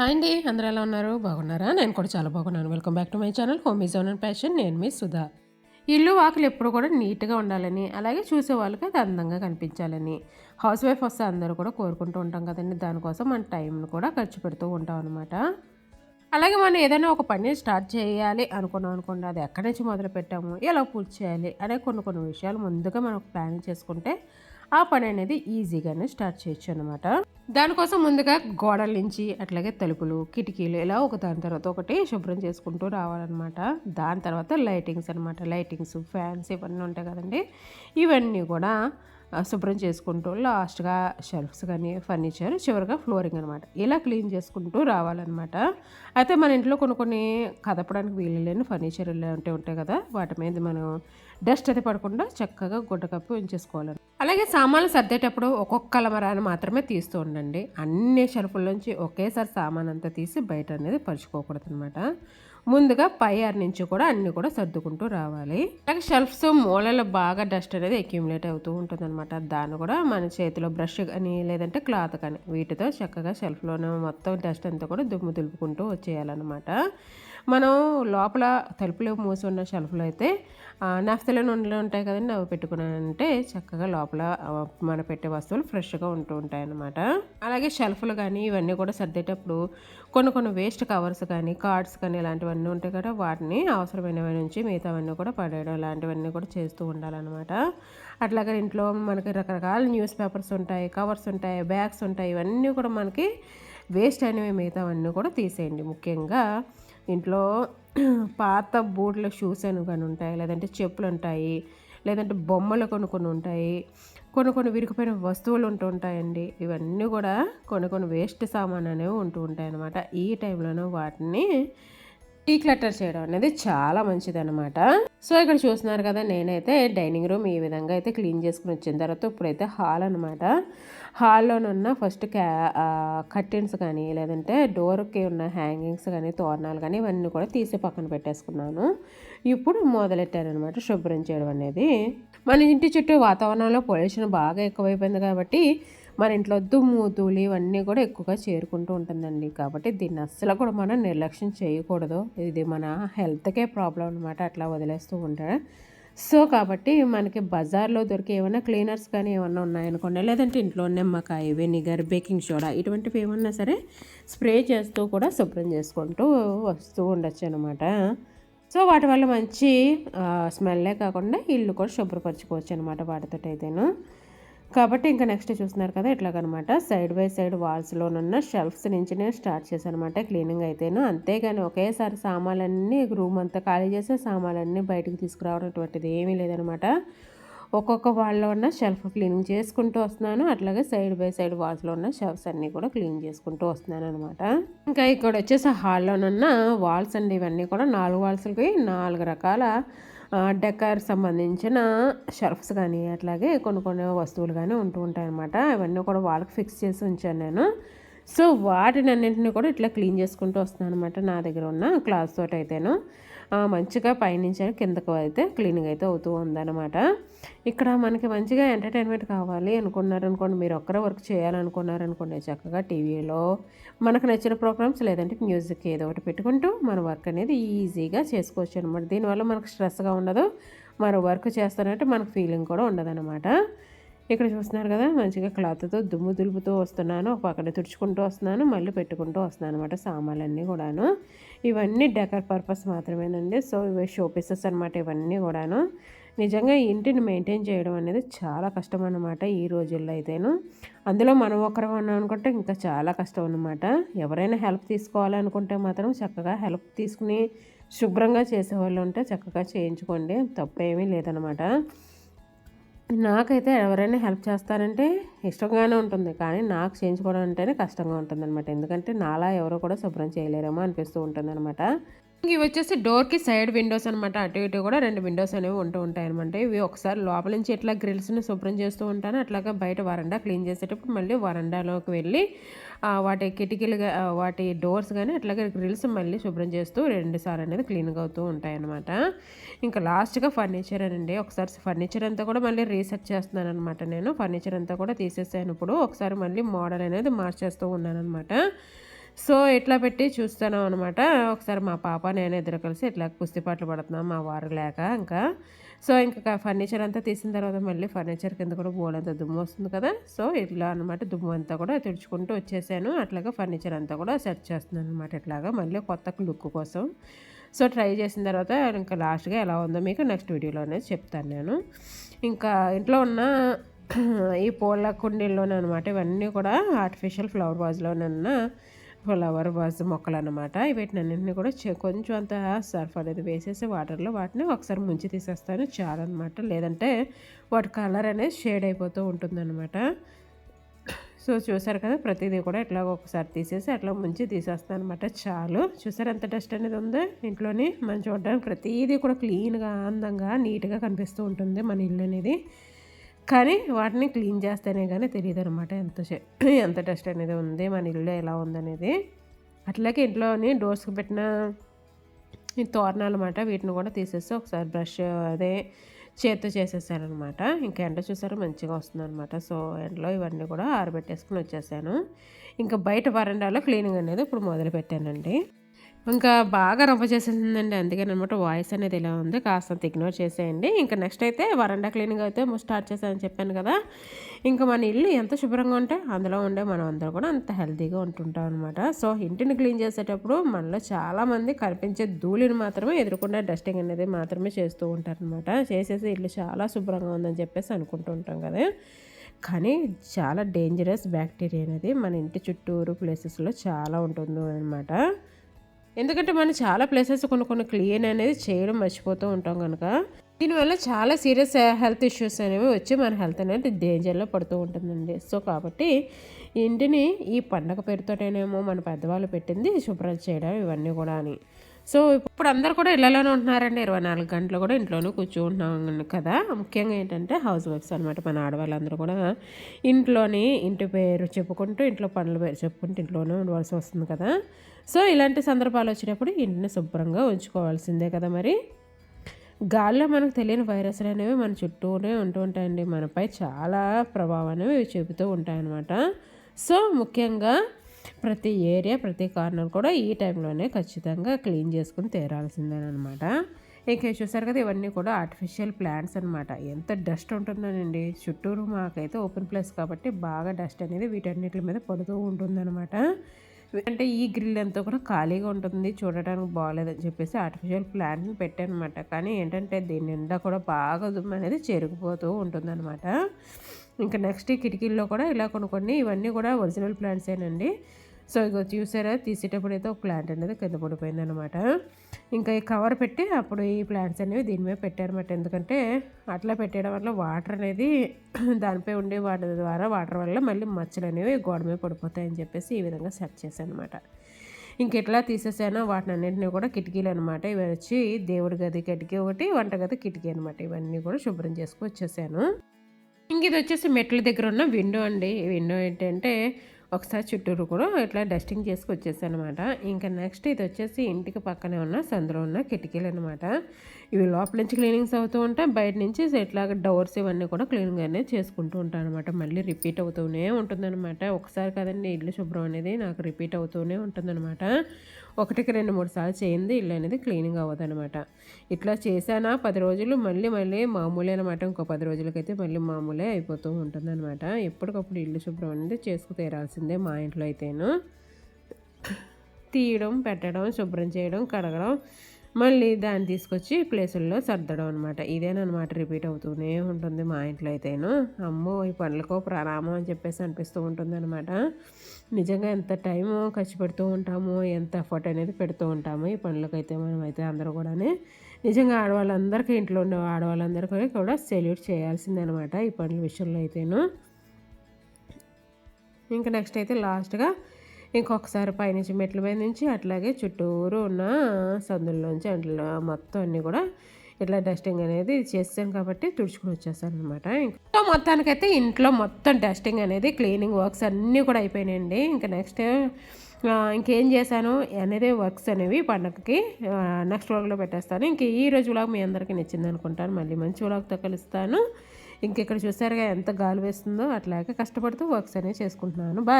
Hi అండి అందరూ ఎలా ఉన్నారు? బాగున్నారా? నేను కూడా చాలా బాగున్నాను. Welcome back to my channel home is and passion నేను మీ సుధా. ఇల్లు వాకిలు ఎప్పుడు కూడా నీట్గా ఉండాలని అలాగే చూసే వాళ్ళకి అది అందంగా కనిపించాలని. హౌస్ వైఫ్ వస్తే అందరూ కూడా కోరుకుంటూ ఉంటాం కదండి. దానికోసం మన టైంను కూడా ఖర్చు పెడుతూ ఉంటాం అనమాట అలాగే మనం ఏదైనా ఒక పని స్టార్ట్ చేయాలి అనుకున్నాం అనుకోండి అది ఎక్కడి నుంచి మొదలు పెట్టాము ఎలా పూర్తి చేయాలి అనే కొన్ని కొన్ని విషయాలు ముందుగా మనం ప్లాన్ చేసుకుంటే ఆ పని అనేది ఈజీగానే స్టార్ట్ చేయొచ్చు అనమాట దానికోసం ముందుగా గోడల నుంచి అట్లాగే తలుపులు కిటికీలు ఇలా ఒక దాని తర్వాత ఒకటి శుభ్రం చేసుకుంటూ రావాలన్నమాట. దాని తర్వాత లైటింగ్స్ అనమాట లైటింగ్స్ ఫ్యాన్స్ ఇవన్నీ ఉంటాయి కదండి. ఇవన్నీ కూడా శుభ్రం చేసుకుంటూ లాస్ట్గా షెల్ఫ్స్ కానీ ఫర్నిచర్ చివరిగా ఫ్లోరింగ్ అనమాట ఇలా క్లీన్ చేసుకుంటూ రావాలన్నమాట. అయితే మన ఇంట్లో కొన్ని కొన్ని కదపడానికి వీలు లేని ఫర్నిచర్ ఇలాంటివి ఉంటాయి కదా వాటి మీద మనం డస్ట్ అది పడకుండా చక్కగా గుడ్డ కప్పి ఉంచేసుకోవాలి అలాగే సామాన్లు సర్దేటప్పుడు ఒక్కొక్క అలమరాన్ని మాత్రమే తీస్తూ ఉండండి. అన్ని షెల్ఫ్లోంచి ఒకేసారి సామాన్ అంతా తీసి బయట అనేది పరుచుకోకూడదు అనమాట ముందుగా పై ఆరు నుంచి కూడా అన్నీ కూడా సర్దుకుంటూ రావాలి. అలాగే షెల్ఫ్స్ మూలలో బాగా డస్ట్ అనేది అక్యుములేట్ అవుతూ ఉంటుంది అనమాట దాన్ని కూడా మన చేతిలో బ్రష్ కానీ లేదంటే క్లాత్ కానీ వీటితో చక్కగా షెల్ఫ్లోనే మొత్తం డస్ట్ అంతా కూడా దుమ్ము దులుపుకుంటూ వచ్చేయాలన్నమాట. మనం లోపల తలుపులు మూసి ఉన్న షెల్ఫ్లో అయితే నఫ్తలో నూనెలు ఉంటాయి కదండి అవి పెట్టుకున్నానంటే చక్కగా లోపల మన పెట్టే వస్తువులు ఫ్రెష్గా ఉంటూ ఉంటాయి అన్నమాట అలాగే షెల్ఫ్లు కానీ ఇవన్నీ కూడా సర్దేటప్పుడు కొన్ని కొన్ని వేస్ట్ కవర్స్ కానీ కార్డ్స్ కానీ ఇలాంటివన్నీ ఉంటాయి కదా వాటిని అవసరమైనవి నుంచి మిగతావన్నీ కూడా పడేయడం ఇలాంటివన్నీ కూడా చేస్తూ ఉండాలన్నమాట. అట్లాగే ఇంట్లో మనకి రకరకాల న్యూస్ పేపర్స్ ఉంటాయి కవర్స్ ఉంటాయి బ్యాగ్స్ ఉంటాయి ఇవన్నీ కూడా మనకి వేస్ట్ అనేవి మిగతావన్నీ కూడా తీసేయండి. ముఖ్యంగా ఇంట్లో పాత బూట్ల షూస్ అని కానీ ఉంటాయి లేదంటే చెప్పులు ఉంటాయి లేదంటే బొమ్మలు కొన్ని కొన్ని ఉంటాయి కొన్ని కొన్ని విరిగిపోయిన వస్తువులు ఉంటూ ఉంటాయండి. ఇవన్నీ కూడా కొన్ని కొన్ని వేస్ట్ సామాన్ అనేవి ఉంటూ ఉంటాయి అన్నమాట ఈ టైంలోనూ వాటిని టీ క్లటర్ చేయడం అనేది చాలా మంచిది అనమాట సో ఇక్కడ చూస్తున్నారు కదా నేనైతే డైనింగ్ రూమ్ ఈ విధంగా అయితే క్లీన్ చేసుకుని వచ్చిన తర్వాత ఇప్పుడైతే హాల్ అనమాట హాల్లోనున్న ఫస్ట్ క్యా కర్టెన్స్ కానీ లేదంటే డోర్కి ఉన్న హ్యాంగింగ్స్ కానీ తోరణాలు కానీ ఇవన్నీ కూడా తీసి పక్కన పెట్టేసుకున్నాను. ఇప్పుడు మొదలెట్టాను అనమాట శుభ్రం చేయడం అనేది. మన ఇంటి చుట్టూ వాతావరణంలో పొల్యూషన్ బాగా ఎక్కువైపోయింది కాబట్టి మన ఇంట్లో దుమ్ము ధూళి ఇవన్నీ కూడా ఎక్కువగా చేరుకుంటూ ఉంటుందండి. కాబట్టి దీన్ని అస్సలు కూడా మనం నిర్లక్ష్యం చేయకూడదు. ఇది మన హెల్త్కే ప్రాబ్లం అనమాట అట్లా వదిలేస్తూ ఉంటాడు సో కాబట్టి మనకి బజార్లో దొరికే ఏమైనా క్లీనర్స్ కానీ ఏమన్నా ఉన్నాయనుకోండి లేదంటే ఇంట్లో నిమ్మకాయ వెనిగర్ బేకింగ్ సోడా ఇటువంటివి ఏమన్నా సరే స్ప్రే చేస్తూ కూడా శుభ్రం చేసుకుంటూ వస్తూ ఉండొచ్చు అనమాట సో వాటి వల్ల మంచి స్మెల్లే కాకుండా ఇల్లు కూడా శుభ్రపరచుకోవచ్చు అనమాట వాటితో అయితేను కాబట్టి ఇంకా నెక్స్ట్ చూస్తున్నారు కదా ఇట్లాగనమాట. సైడ్ బై సైడ్ వాల్స్లోనున్న షెల్ఫ్స్ నుంచి నేను స్టార్ట్ చేశాను అనమాట క్లీనింగ్ అయితేను. అంతేగాని ఒకేసారి సామాన్లన్నీ రూమ్ అంతా ఖాళీ చేసే సామాన్లన్నీ బయటకు తీసుకురావడం అటువంటిది ఏమీ లేదనమాట. ఒక్కొక్క వాళ్ళలో ఉన్న షెల్ఫ్ క్లీనింగ్ చేసుకుంటూ వస్తున్నాను. అట్లాగే సైడ్ బై సైడ్ వాల్స్లో ఉన్న షెల్ఫ్స్ అన్నీ కూడా క్లీన్ చేసుకుంటూ వస్తున్నాను అనమాట ఇంకా ఇక్కడ వచ్చేసి హాల్లోనున్న వాల్స్ అండి. ఇవన్నీ కూడా నాలుగు వాల్స్కి నాలుగు రకాల డెకర్ సంబంధించిన షెల్ఫ్స్ కానీ అట్లాగే కొన్ని కొన్ని వస్తువులు కానీ ఉంటూ ఉంటాయి అనమాట ఇవన్నీ కూడా వాళ్ళకి ఫిక్స్ చేసి ఉంచాను నేను. సో వాటిని అన్నింటినీ కూడా ఇట్లా క్లీన్ చేసుకుంటూ వస్తున్నాను అనమాట నా దగ్గర ఉన్న క్లాత్ తోటి అయితేను మంచిగా పైనుంచి కిందకు అయితే క్లీనింగ్ అయితే అవుతూ ఉందన్నమాట. ఇక్కడ మనకి మంచిగా ఎంటర్టైన్మెంట్ కావాలి అనుకున్నారు అనుకోండి మీరు ఒక్కరే వర్క్ చేయాలనుకున్నారనుకోండి చక్కగా టీవీలో మనకు నచ్చిన ప్రోగ్రామ్స్ లేదంటే మ్యూజిక్ ఏదో ఒకటి పెట్టుకుంటూ మన వర్క్ అనేది ఈజీగా చేసుకోవచ్చు అనమాట దీనివల్ల మనకు స్ట్రెస్గా ఉండదు మన వర్క్ చేస్తానంటే మనకు ఫీలింగ్ కూడా ఉండదన్నమాట. ఇక్కడ చూస్తున్నారు కదా మంచిగా క్లాత్తో దుమ్ము దులుపుతూ వస్తున్నాను. ఒక పక్కన తుడుచుకుంటూ వస్తున్నాను మళ్ళీ పెట్టుకుంటూ వస్తున్నాను అనమాట సామాన్లన్నీ కూడాను. ఇవన్నీ డెకర్ పర్పస్ మాత్రమేనండి. సో ఇవి షో పీసెస్ అనమాట ఇవన్నీ కూడాను. నిజంగా ఇంటిని మెయింటైన్ చేయడం అనేది చాలా కష్టం అనమాట ఈ రోజుల్లో అయితేను. అందులో మనం ఒకరం ఉన్నాం అనుకుంటే ఇంకా చాలా కష్టం అనమాట ఎవరైనా హెల్ప్ తీసుకోవాలనుకుంటే మాత్రం చక్కగా హెల్ప్ తీసుకుని శుభ్రంగా చేసేవాళ్ళు ఉంటే చక్కగా చేయించుకోండి. తప్పేమీ లేదనమాట నాకైతే ఎవరైనా హెల్ప్ చేస్తారంటే ఇష్టంగానే ఉంటుంది. కానీ నాకు చేయించుకోవడం అంటేనే కష్టంగా ఉంటుంది అనమాట ఎందుకంటే నాలా ఎవరో కూడా శుభ్రం చేయలేరేమో అనిపిస్తూ ఉంటుంది అనమాట ఇవి వచ్చేసి డోర్కి సైడ్ విండోస్ అనమాట అటు ఇటు కూడా రెండు విండోస్ అనేవి ఉంటూ ఉంటాయి అనమాట ఇవి ఒకసారి లోపల నుంచి ఇట్లా గ్రిల్స్ని శుభ్రం చేస్తూ ఉంటాను. అట్లాగా బయట వరండా క్లీన్ చేసేటప్పుడు మళ్ళీ వరండాలోకి వెళ్ళి వాటి కిటికీలు వాటి డోర్స్ కానీ అట్లాగే గ్రిల్స్ మళ్ళీ శుభ్రం చేస్తూ రెండుసార్లు అనేది క్లీన్గా అవుతూ ఉంటాయి అనమాట ఇంకా లాస్ట్గా ఫర్నిచర్ అనండి. ఒకసారి ఫర్నిచర్ అంతా కూడా మళ్ళీ రీసెర్చ్ చేస్తున్నాను అనమాట నేను. ఫర్నిచర్ అంతా కూడా తీసేసాను. ఇప్పుడు ఒకసారి మళ్ళీ మోడల్ అనేది మార్చేస్తూ ఉన్నాను అనమాట సో ఇట్లా పెట్టి చూస్తాను అనమాట ఒకసారి మా పాప నేను ఇద్దరు కలిసి ఇట్లా కుస్తీపాట్లు పడుతున్నాం మా వారు లేక ఇంకా. సో ఇంకా ఫర్నిచర్ అంతా తీసిన తర్వాత మళ్ళీ ఫర్నిచర్ కింద కూడా బోలంత దుమ్ము వస్తుంది కదా. సో ఇట్లా అనమాట దుమ్ము అంతా కూడా తుడుచుకుంటూ వచ్చేసాను. అట్లాగా ఫర్నిచర్ అంతా కూడా సెట్ చేస్తున్నాను అనమాట ఇట్లాగా మళ్ళీ కొత్త లుక్ కోసం. సో ట్రై చేసిన తర్వాత ఇంకా లాస్ట్గా ఎలా ఉందో మీకు నెక్స్ట్ వీడియోలో అనేది చెప్తాను నేను. ఇంకా ఇంట్లో ఉన్న ఈ పూల కుండీల్లోనే అనమాట ఇవన్నీ కూడా ఆర్టిఫిషియల్ ఫ్లవర్ వాజ్లోనన్న ఫ్లవర్ వాజ్ మొక్కలు అనమాట వీటినన్నింటినీ కూడా కొంచెం అంత సర్ఫ్ అనేది వేసేసి వాటర్లో వాటిని ఒకసారి ముంచి తీసేస్తాను. చాలు అనమాట లేదంటే వాటి కలర్ అనేది షేడ్ అయిపోతూ ఉంటుందన్నమాట. సో చూసారు కదా ప్రతిదీ కూడా ఇట్లా ఒకసారి తీసేసి అట్లా ముంచి తీసేస్తాను అనమాట చాలు. చూసారు ఎంత డస్ట్ అనేది ఉందో? ఇంట్లోని మనం చూడడానికి ప్రతిదీ కూడా క్లీన్గా అందంగా నీట్గా కనిపిస్తూ ఉంటుంది మన ఇల్లు అనేది. కానీ వాటిని క్లీన్ చేస్తేనే కానీ తెలియదు అనమాట ఎంత ఎంత డస్ట్ అనేది ఉంది మన ఇల్లు ఎలా ఉందనేది. అట్లాగే ఇంట్లోని డోర్స్కి పెట్టిన ఈ తోరణాలు అనమాట వీటిని కూడా తీసేసి ఒకసారి బ్రష్ అదే చేత్తో చేసేసానమాట ఇంకా ఎండ చూసారు మంచిగా వస్తుంది అనమాట సో ఎండలో ఇవన్నీ కూడా ఆరబెట్టేసుకుని వచ్చేసాను. ఇంకా బయట వరండాలో క్లీనింగ్ అనేది ఇప్పుడు మొదలు పెట్టానండి ఇంకా బాగా రవ్వ చేసేసిందండి. అందుకని అనమాట వాయిస్ అనేది ఇలా ఉంది. కాస్తంత ఇగ్నోర్ చేసేయండి. ఇంకా నెక్స్ట్ అయితే వరండా క్లీనింగ్ అయితే స్టార్ట్ చేశానని చెప్పాను కదా. ఇంకా మన ఇల్లు ఎంత శుభ్రంగా ఉంటే అందులో ఉండే మనం అందరూ కూడా అంత హెల్తీగా ఉంటుంటాం అనమాట. సో ఇంటిని క్లీన్ చేసేటప్పుడు మనలో చాలామంది కనిపించే ధూళిని మాత్రమే ఎదుర్కొనే డస్టింగ్ అనేది మాత్రమే చేస్తూ ఉంటారనమాట చేసేసి ఇల్లు చాలా శుభ్రంగా ఉందని చెప్పేసి అనుకుంటూ ఉంటాం కదా. కానీ చాలా డేంజరస్ బ్యాక్టీరియా అనేది మన ఇంటి చుట్టూరు ప్లేసెస్లో చాలా ఉంటుంది అనమాట. ఎందుకంటే మనం చాలా ప్లేసెస్ కొన్ని కొన్ని క్లీన్ అనేది చేయడం మర్చిపోతూ ఉంటాం కనుక దీనివల్ల చాలా సీరియస్ హెల్త్ ఇష్యూస్ అనేవి వచ్చి మన హెల్త్ అనేది డేంజర్లో పడుతూ ఉంటుందండి. సో కాబట్టి ఇంటిని ఈ పండగ పేరుతోటేనేమో మన పెద్దవాళ్ళు పెట్టింది శుభ్రం చేయడం ఇవన్నీ కూడా అని సో ఇప్పుడు అందరు కూడా ఇళ్ళలోనే ఉంటున్నారండి. ఇరవై నాలుగు గంటలు కూడా ఇంట్లోనే కూర్చుంటున్నాం కదా. ముఖ్యంగా ఏంటంటే హౌస్ వైఫ్స్ అనమాట మన ఆడవాళ్ళందరూ కూడా ఇంట్లోని ఇంటి పేరు చెప్పుకుంటూ ఇంట్లో పనులు పేరు చెప్పుకుంటూ ఇంట్లోనే ఉండవలసి వస్తుంది కదా. సో ఇలాంటి సందర్భాలు వచ్చినప్పుడు ఇంటిని శుభ్రంగా ఉంచుకోవాల్సిందే కదా మరి. గాల్లో మనకు తెలియని వైరస్లు అనేవి మన చుట్టూనే ఉంటూ ఉంటాయండి. మనపై చాలా ప్రభావం అనేవి చెబుతూ ఉంటాయన్నమాట. సో ముఖ్యంగా ప్రతి ఏరియా ప్రతి కార్నర్ కూడా ఈ టైంలోనే ఖచ్చితంగా క్లీన్ చేసుకుని తీరాల్సిందేనమాట ఇంకా చూసారు కదా ఇవన్నీ కూడా ఆర్టిఫిషియల్ ప్లాంట్స్ అనమాట ఎంత డస్ట్ ఉంటుందనండి. చుట్టూరు మాకైతే ఓపెన్ ప్లేస్ కాబట్టి బాగా డస్ట్ అనేది వీటన్నిటి మీద పడుతూ ఉంటుందన్నమాట. అంటే ఈ గ్రిల్ అంతా కూడా ఖాళీగా ఉంటుంది. చూడటానికి బాగాలేదని చెప్పేసి ఆర్టిఫిషియల్ ప్లాంట్ని పెట్టాను అనమాట కానీ ఏంటంటే దీని నిండా కూడా బాగా దుమ్ము అనేది చెరిగిపోతూ ఉంటుందన్నమాట. ఇంకా నెక్స్ట్ ఈ కిటికీల్లో కూడా ఇలా కొన్ని కొన్ని ఇవన్నీ కూడా ఒరిజినల్ ప్లాంట్సేనండి సో ఇక చూసారా? తీసేటప్పుడు అయితే ఒక ప్లాంట్ అనేది కింద పడిపోయింది అనమాట ఇంకా ఈ కవర్ పెట్టి అప్పుడు ఈ ప్లాంట్స్ అనేవి దీని మీద పెట్టారన్నమాట. ఎందుకంటే అట్లా పెట్టడం వల్ల వాటర్ అనేది దానిపై ఉండే వాటి ద్వారా వాటర్ వల్ల మళ్ళీ మచ్చలు అనేవి గోడ మీద పడిపోతాయని చెప్పేసి ఈ విధంగా సెట్ చేశాను అనమాట ఇంక ఎట్లా తీసేసానో వాటిని అన్నింటినీ కూడా కిటికీలు అనమాట ఇవి వచ్చి దేవుడి గది కిటికీ ఒకటి వంటగది కిటికీ అనమాట ఇవన్నీ కూడా శుభ్రం చేసుకు వచ్చేసాను. ఇంక ఇది వచ్చేసి మెట్ల దగ్గర ఉన్న విండో అండి. విండో ఏంటంటే ఒకసారి చుట్టూరు కూడా ఇట్లా డస్టింగ్ చేసుకొచ్చేసాను అనమాట ఇంకా నెక్స్ట్ ఇది వచ్చేసి ఇంటికి పక్కనే ఉన్న సందులో ఉన్న కిటికీలు అనమాట ఇవి లోపల నుంచి క్లీనింగ్స్ అవుతూ ఉంటాయి బయట నుంచి ఇట్లా డోర్స్ ఇవన్నీ కూడా క్లీనింగ్ అనేది చేసుకుంటూ ఉంటాను అనమాట మళ్ళీ రిపీట్ అవుతూనే ఉంటుందన్నమాట. ఒకసారి కదండి ఇల్లు శుభ్రం అనేది నాకు రిపీట్ అవుతూనే ఉంటుందన్నమాట. ఒకటికి రెండు మూడు సార్లు చేయింది ఇల్లు అనేది క్లీనింగ్ అవ్వదు అనమాట ఇట్లా చేశానా పది రోజులు మళ్ళీ మళ్ళీ మామూలే అనమాట ఇంకో పది రోజులకైతే మళ్ళీ మామూలే అయిపోతూ ఉంటుంది అనమాట ఎప్పటికప్పుడు ఇల్లు శుభ్రం అనేది చేసుకు తీరాల్సిందే మా ఇంట్లో అయితేను. తీయడం పెట్టడం శుభ్రం చేయడం కడగడం మళ్ళీ దాన్ని తీసుకొచ్చి ప్లేసుల్లో సర్దడం అనమాట ఇదేనమాట రిపీట్ అవుతూనే ఉంటుంది మా ఇంట్లో అయితేను. అమ్మో ఈ పనులకో ప్రాణామం అని చెప్పేసి అనిపిస్తూ ఉంటుంది అనమాట నిజంగా ఎంత టైము ఖర్చు పెడుతూ ఉంటాము ఎంత ఎఫర్ట్ అనేది పెడుతూ ఉంటాము ఈ పనులకైతే మనం అయితే అందరూ కూడా నిజంగా ఆడవాళ్ళందరికీ ఇంట్లో ఉండే ఆడవాళ్ళందరికీ కూడా సెల్యూట్ చేయాల్సిందే అనమాట ఈ పనుల విషయంలో అయితేను. ఇంకా నెక్స్ట్ అయితే లాస్ట్గా ఇంకొకసారి పైనుంచి మెట్ల మీద నుంచి అట్లాగే చుట్టూరు ఉన్న సందుల్లోంచి అట్లా మొత్తం అన్నీ కూడా ఇట్లా డస్టింగ్ అనేది చేస్తాను కాబట్టి తుడుచుకుని వచ్చేసాను అనమాట ఇంకా మొత్తానికైతే ఇంట్లో మొత్తం డస్టింగ్ అనేది క్లీనింగ్ వర్క్స్ అన్నీ కూడా అయిపోయినాయండి. ఇంకా నెక్స్ట్ ఇంకేం చేశాను అనేది వర్క్స్ అనేవి పండగకి నెక్స్ట్ వ్లాగ్లో పెట్టేస్తాను. ఇంక ఈ రోజు వ్లాగ్ మీ అందరికీ నచ్చింది అనుకుంటాను. మళ్ళీ మంచి వ్లాగ్తో కలుస్తాను. ఇంకెక్కడ చూసారుగా ఎంత గాలి వేస్తుందో అట్లాగే కష్టపడుతూ వర్క్స్ అనేవి చేసుకుంటున్నాను. బాయ్